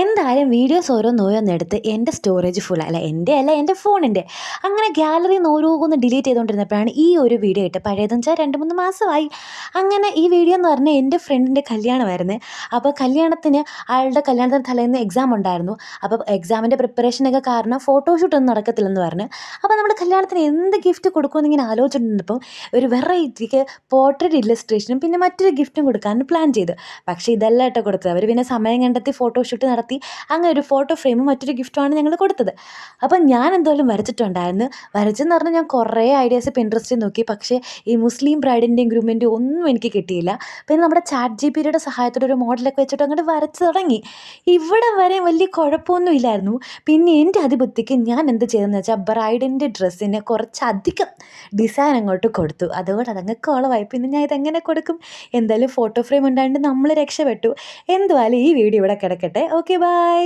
എന്തായാലും വീഡിയോസ് ഓരോന്നോരോന്നെടുത്ത് എന്റെ storage full അല്ല എന്റെ അല്ല എന്റെ ഫോണിന്റെ അങ്ങനെ ഗ്യാലറിയിൽ നിന്ന് ഓരോന്ന് ഡിലീറ്റ് ചെയ്തുകൊണ്ടിരുന്നപ്പോഴാണ് ഈ ഒരു വീഡിയോ ഇട്ട് പഴയതെന്ന് വെച്ചാൽ രണ്ട് മൂന്ന് മാസമായി. അങ്ങനെ ഈ വീഡിയോ എന്ന് പറഞ്ഞാൽ എന്റെ ഫ്രണ്ടിന്റെ കല്യാണമായിരുന്നു. അപ്പോൾ കല്യാണത്തിന് ആളുടെ കല്യാണത്തിന് തലേന്ന് എക്സാം ഉണ്ടായിരുന്നു. അപ്പോൾ എക്സാമിന്റെ പ്രിപ്പറേഷനൊക്കെ കാരണം ഫോട്ടോഷൂട്ടൊന്നും നടക്കത്തില്ലെന്ന് പറഞ്ഞ്. അപ്പോൾ നമ്മൾ കല്യാണത്തിന് എന്ത് ഗിഫ്റ്റ് കൊടുക്കുമെന്ന് ഇങ്ങനെ ആലോചിച്ചിട്ടുണ്ടപ്പം ഒരു വെറൈറ്റിക്ക് പോർട്രേറ്റ് ഇല്ലസ്ട്രേഷനും പിന്നെ മറ്റൊരു ഗിഫ്റ്റും കൊടുക്കാനും പ്ലാൻ ചെയ്തു. പക്ഷേ ഇതെല്ലാം ഇട്ട് കൊടുത്തത്. അവർ പിന്നെ സമയം കണ്ടെത്തി ഫോട്ടോഷൂട്ട് നടത്തി അങ്ങനെ ഒരു ഫോട്ടോ ഫ്രെയിമും മറ്റൊരു ഗിഫ്റ്റുമാണ് ഞങ്ങൾ കൊടുത്തത്. അപ്പം ഞാൻ എന്തായാലും വരച്ചിട്ടുണ്ടായിരുന്നു. വരച്ചെന്ന് പറഞ്ഞാൽ ഞാൻ കുറേ ഐഡിയാസ് പിൻട്രസ്റ്റിൽ നോക്കി. പക്ഷേ ഈ മുസ്ലിം ബ്രൈഡിന്റെയും ഗ്രൂമിന്റെയും ഒന്നും എനിക്ക് കിട്ടിയില്ല. പിന്നെ നമ്മുടെ ചാറ്റ് ജി പിയുടെ സഹായത്തോടെ ഒരു മോഡലൊക്കെ വെച്ചിട്ട് അങ്ങോട്ട് വരച്ച് തുടങ്ങി. ഇവിടെ വരെ വലിയ കുഴപ്പമൊന്നും ഇല്ലായിരുന്നു. പിന്നെ എന്റെ അതിബുദ്ധിക്ക് ഞാൻ എന്ത് ചെയ്തെന്ന് വെച്ചാൽ ബ്രൈഡിന്റെ ഡ്രസ്സിന് കുറച്ചധികം ഡിസൈൻ അങ്ങോട്ട് കൊടുത്തു. അതുകൊണ്ട് അതങ്ങ് കോളമായി പിന്നെ ഞാൻ ഇതെങ്ങനെ കൊടുക്കും? എന്തായാലും ഫോട്ടോ ഫ്രെയിം ഉണ്ടായിട്ട് നമ്മൾ രക്ഷപ്പെട്ടു. എന്തുവായാലും ഈ വീഡിയോ ഇവിടെ കിടക്കട്ടെ. Okay okay bye